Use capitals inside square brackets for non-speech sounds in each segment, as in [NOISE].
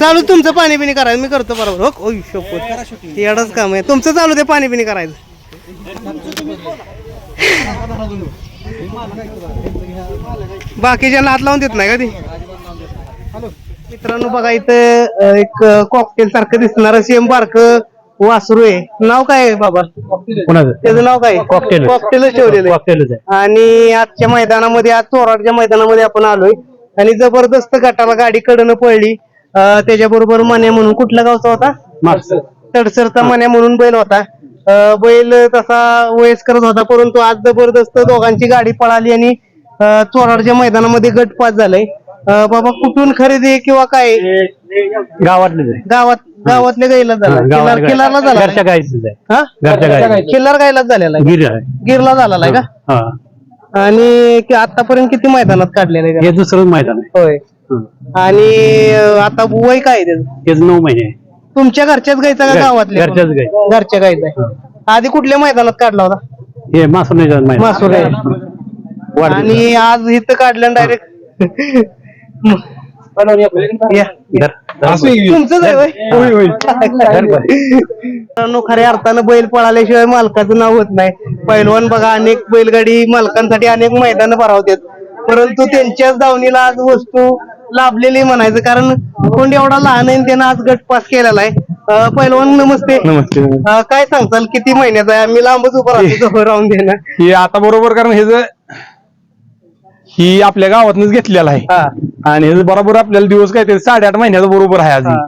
चालू तुमचं पाणी पिणी करायचं मी करतो बरोबर. हो ओय एवढंच काम आहे. तुमचं चालू दे पाणी पिणी करायचं. बाकीच्या हात लावून देत नाही का ती? मित्रांनो बघा इथं एक कॉकटेल सारखं दिसणार सेम बारक वासरू आहे. नाव काय आहे बाबा? त्याचं नाव काय? Cocktail. कॉकटेलच ठेवलेलं आहे. कॉकटेलच आहे. आणि आजच्या मैदानामध्ये आज चोराडच्या मैदानामध्ये आपण आलोय. आणि जबरदस्त गटाला गाडी कडनं पडली त्याच्याबरोबर मने म्हणून कुठल्या गावचा होता? तडसरचा मने म्हणून बैल होता. बैल तसा वयस्करच होता परंतु आज जबरदस्त दोघांची गाडी पळाली आणि चोराडच्या मैदानामध्ये गट पास झालाय. बाबा कुठून खरेदी किंवा काय? गावातलेच आहे गावात गावातल्या गाईला झाला. किल्लारला झाला. किल्लार गायलाच झालेला गिरला झालेला आहे का? आणि कि- आतापर्यंत किती मैदानात काढलेले आहे? हे दुसरं मैदान आहे. होय. हं. आणि अं, आता वय काय आहे त्याचं? नऊ महिने आहे. तुमच्या घरच्याच गायचा का घर- गावातल्या? घरच्याच गाई. घरच्या गायचा आहे. आधी कुठल्या मैदानात काढला होता? हे मैदान. मासूर. वाढदिवस. आणि आज इथं काढलं डायरेक्ट [LAUGHS] धर. तुमचंच आहे होय? [LAUGHS] मित्रांनो, खऱ्या अर्थानं बैल पळाल्याशिवाय मालकाचं नाव होत नाही. पैलवान बघा अनेक बैलगाडी मालकांसाठी अनेक मैदान भरावतात परंतु त्यांच्याच दावणीला आज वस्तू लाभलेली म्हणायचं कारण कोण एवढा लहान आहे आणि त्यानं आज गट पास केलेला आहे. अं, पैलवान नमस्ते. नमस्ते. अं, काय सांगताल? किती महिन्याचा आहे? मी लांबच उभा राहतो राहून देणार ही आता बरोबर कारण हे जे ही आपल्या गावातनच घेतलेला आहे. हा. आणि हे बरोबर आपल्याला दिवस काय ते साडेआठ महिन्याचा बरोबर आहे अजून. हा.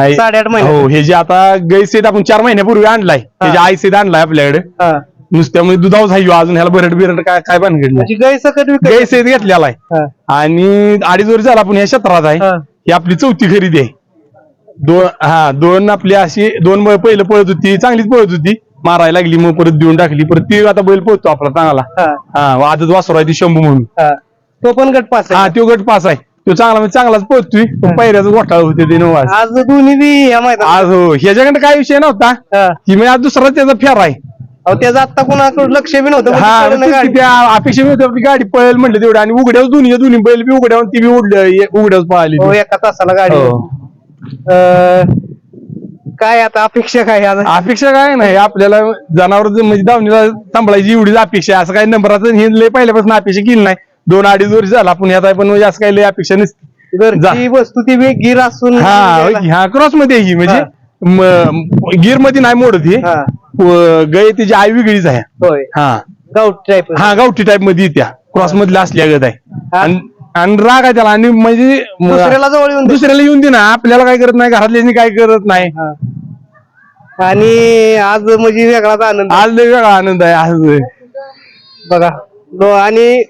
आहे. साडेआठ महिने हो हे जे आता गैसेत आपण चार महिन्यापूर्वी आणलाय. त्याच्या आईसेत आणलाय आपल्याकडे. हा. नुसत्यामध्ये दुधाव झाली अजून ह्याला बरड बिरड काय काय विकत गैसेत घेतलेला आहे. हा. आणि अडीच वर्ष झाला आपण या क्षेत्रात आहे. हा. ही आपली चौथी खरेदी आहे. दोन हा दोन आपली अशी दोन पहिलं पळत होती चांगलीच पळत होती. मारायला लागली मग परत देऊन टाकली परत ती आता बैल पळतो आपला चांगला. हा. हा आजच वासरू आहे ती शंभू म्हणून. हा. तो पण गट पास हा आहे तो गट पास आहे. तो चांगला म्हणजे चांगलाच पळतोय पण पहिल्याच घोटाळा होते ते नवाज आज दोन्ही बी या मैदानात. आज हो ह्याच्याकडे काय विषय नव्हता. हा. की म्हणजे आज दुसरा त्याचा फेर आहे. अहो त्याचं आता कोणाकडे लक्ष बी नव्हतं म्हणजे हा तेच गाडी. की त्या अपेक्षा होती आपली गाडी पळेल म्हणलं तेवढं. आणि उघड्यावर दोन्ही दोन्ही बैल बी उघड्यावर ती बी उघड्यावर पळाली हो. एका तासाला गाडी. हो. अं, काय आता अपेक्षा काय आता? अपेक्षा काय नाही आपल्याला जनावर म्हणजे दावणीला सांभाळायची एवढीच अपेक्षा आहे. असं काही नंबराचं हे लय पहिल्यापासून अपेक्षा केली नाही. दोन अडीच वर्ष झाला आपण ह्यात आहे पण म्हणजे असं काही लय अपेक्षा नसते. घरची वस्तू ती बी गिर असून हा ह्या क्रॉसमध्ये ही म्हणजे गिरमध्ये नाही मोडत ही. हा. व- गाय तिची आई वेगळीच आहे. होय. हा. गावठ टाईप हा गावठी टाईपमध्ये येत्या. क्रॉस मधल्या असल्या गत आहे. आणि आणि राग आहे त्याला. आणि म्हणजे दुसऱ्याला जवळ येऊन दे. दुसऱ्याला येऊन दे ना. आपल्याला काय करत नाही घरातल्यानी काय करत नाही. हा. आणि आज म्हणजे वेगळाच आनंद आज लय वेगळा आनंद आहे आज बघा. आणि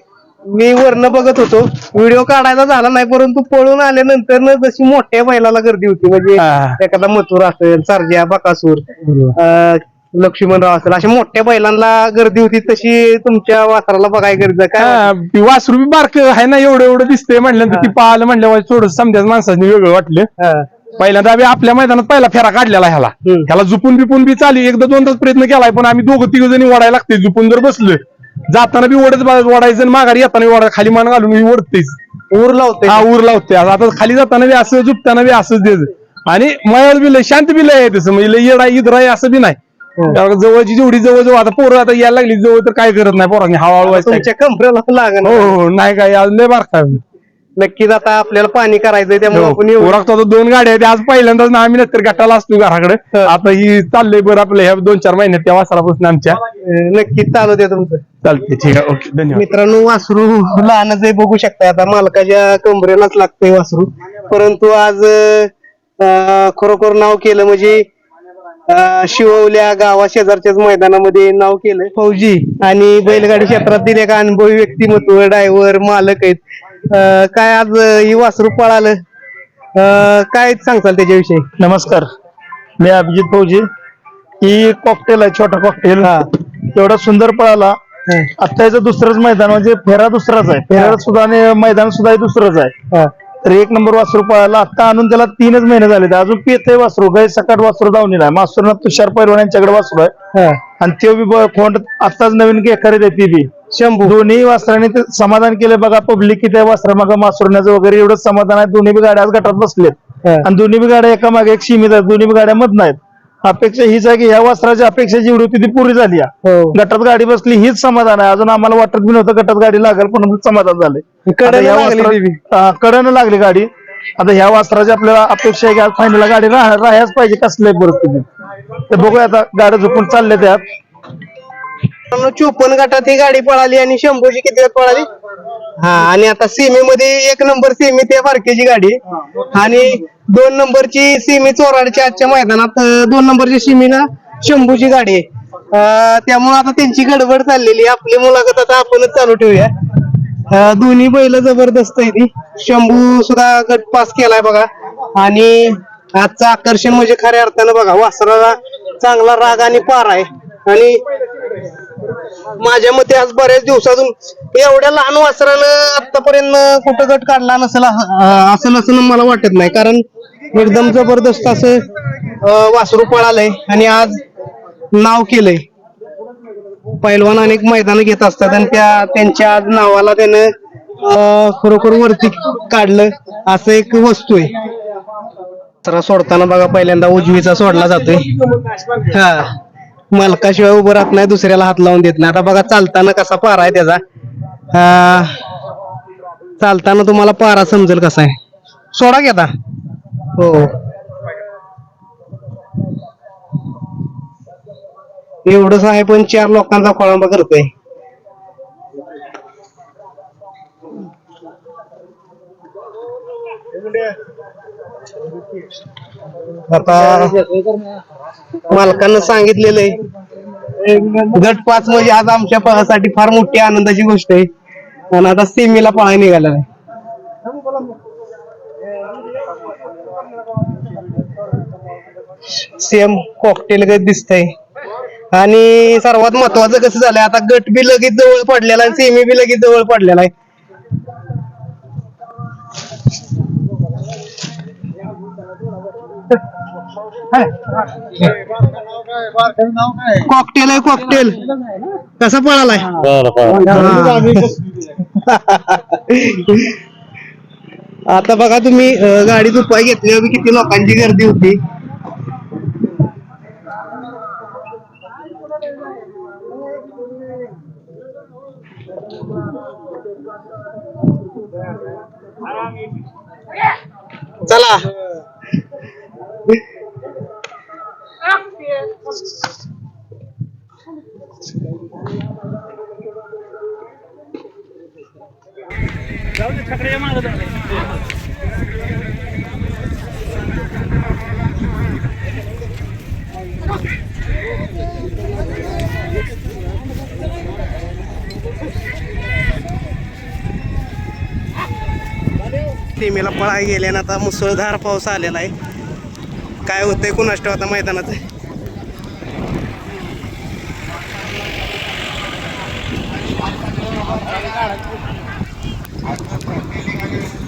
मी वरनं बघत होतो. व्हिडिओ काढायचा झाला नाही परंतु पळून आल्यानंतर न जशी मोठ्या बैलाला गर्दी होती. म्हणजे हा. एखादा मथुर असेल सर्जा बकासूर अं, लक्ष्मणराव असेल. अशा मोठ्या बैलांना गर्दी होती तशी तुमच्या वासराला बघायला गर्दी आहे. काय हा, ती वासरू बी बारक आहे ना एवढं एवढं दिसतंय म्हणल्यानंतर ती पाहिलं म्हणल्यावर थोडं समजाच माणसाने वेगळं वाटलं. हा. पहिल्यांदा आम्ही आपल्या मैदानात पहिला फेरा काढलेला ह्याला. हम्म. ह्याला झुपून बिपून बी चालू एकदा दोनदाच प्रयत्न केलाय पण आम्ही दोघं तिघ जणी ओढायला लागते झुपून जर बसलं जाताना बी ओढत ओढायचं आणि माघारी येताना बी ओढा खाली मान घालून मी ओढतेच ऊर लावते हा ऊर लावते आता खाली जाताना बी असं झुपताना बी असंच द्यायचं. आणि मयाळ बी लय शांत बी लय आहे तसं म्हणजे लय येडा इद्र आहे असं बी नाही. जवळची जेवढी जवळ जवळ आता पोरं आता यायला लागली जवळ तर काय करत नाही पोरांनी हळूहळू व्हायचं तुमच्या कमरेला हो लागणार हो नाही काय आज लय बारका. नक्कीच आता आपल्याला पाणी करायचंय त्यामुळे हो. आपण येऊ. ओळखतो दोन गाड्या आहेत आज पहिल्यांदाच ना आम्ही नंतर गटाला असतो घराकडे. आता ही चाललंय बरं आपलं ह्या दोन चार महिन्यात त्या वासरापासून आमच्या. नक्कीच चालू द्या तुमचं. चालते ठीक आहे ओके धन्यवाद. मित्रांनो वासरू लहानच आहे बघू शकता आता मालकाच्या कमरेलाच लागतंय वासरू. परंतु आज खरोखर नाव केलं म्हणजे अं, शिववल्या गावा शेजारच्याच मैदानामध्ये नाव केलं फौजी आणि बैलगाडी क्षेत्रातील एक अनुभवी व्यक्तिमत्व ड्रायव्हर मालक आहेत. अं, काय आज अं, ही वासरू पळालं? अं, काय सांगताल त्याच्याविषयी? नमस्कार. मी अभिजित फौजी. ही कॉकटेल आहे छोटा कॉकटेल हा. एवढा सुंदर पळाला. आता याचं दुसरंच मैदान म्हणजे फेरा दुसराच आहे. फेरा सुद्धा आणि मैदान सुद्धा हे दुसरंच आहे. हा. तर एक नंबर वासरू पळाला. आता आणून त्याला तीनच महिने झाले अजून पेत वासरू गाय सकाट वासरू धावणी नाही मास्तरनाथ तुषार पैलवान यांच्याकडे वासरू आहे. आणि ते बी फोन आताच नवीन खरेदी आहे ती बी. शंभू. दोन्ही वासराने ते समाधान केलं बघा. पब्लिक किती वासरा मग मासुरण्याचं वगैरे एवढंच समाधान आहे. दोन्ही बी गाड्या आज गटात बसलेत. आणि दोन्ही बी गाड्या एका मागे एक सीमित आहेत. दोन्ही बी गाड्या मधन आहेत. अपेक्षा हीच आहे की ह्या वासराची अपेक्षा जेवढी होती ती पुरी झाली आहे. हो. गटात गाडी बसली हीच समाधान आहे. अजून आम्हाला वाटत बी नव्हतं गटात गाडी लागेल पण समाधान झालंय. कडेनं आता ह्या लागली. हा, कडेनं लागली गाडी. आता ह्या वासराची आपल्याला अपेक्षा आहे की आज फायनल गाडी राह- राहायच पाहिजे कसल्याही परिस्थितीत ते. बघूया आता गाड्या झोपून चालल्या त्यात. चोपन्न गटात ही गाडी पळाली आणि शंभूची किती वेळ पळाली? हा आणि आता सीमेमध्ये एक नंबर सीमी त्या बारकेची गाडी. आणि दोन नंबरची सीमी चोराडच्या आजच्या मैदानात अं, दोन नंबरची सीमीला शंभूची गाडी आहे. अं, त्यामुळे आता त्यांची गडबड चाललेली आहे. आपली मुलाखत आता आपणच चालू ठेवूया. अं, दोन्ही बैल जबरदस्त आहे ती शंभू सुद्धा गट पास केलाय बघा. आणि आजचं आकर्षण म्हणजे खऱ्या अर्थानं बघा वासराला चांगला राग आणि पार आहे. आणि माझ्या मते आज बऱ्याच दिवसातून एवढ्या लहान वासरानं आतापर्यंत कुठं गट काढला नसेल असं असेल असं मला वाटत नाही. कारण एकदम जबरदस्त असं वासरू पळालंय आणि आज नाव केलंय. पैलवान अनेक मैदान घेत असतात आणि त्या त्यांच्या आज नावाला त्यानं खरोखर वरती काढलं असं एक वस्तू आहे. तर सोडताना बघा पहिल्यांदा उजवीचा सोडला जातोय. हा. मालकाशिवाय उभं राहत नाही दुसऱ्याला हात लावून देत नाही. आता बघा चालताना कसा पारा आहे त्याचा. चालताना तुम्हाला पारा समजेल कसा आहे. सोडा घेता आता. हो. एवढंच आहे पण चार लोकांचा खोळंबा करतोय. आता मालकांना सांगितलेलं आहे. गट पाच म्हणजे आज आमच्या पळासाठी फार मोठी आनंदाची गोष्ट आहे. आणि आता सेमीला पळाय निघाला आहे. सेम कॉकटेल गत दिसतंय. आणि सर्वात महत्वाचं कसं झालंय आता गट बी लगेच जवळ पडलेला आहे सेमी बी लगेच जवळ पडलेला आहे. कॉकटेल आहे कॉकटेल कसा पळालाय आता बघा तुम्ही अं, गाडीत उपाय घेतल्यावर किती लोकांची गर्दी होती. चला. सीमेला पळा ना आता मुसळधार पाऊस आलेला आहे काय होतंय कुणाष्ट आता you.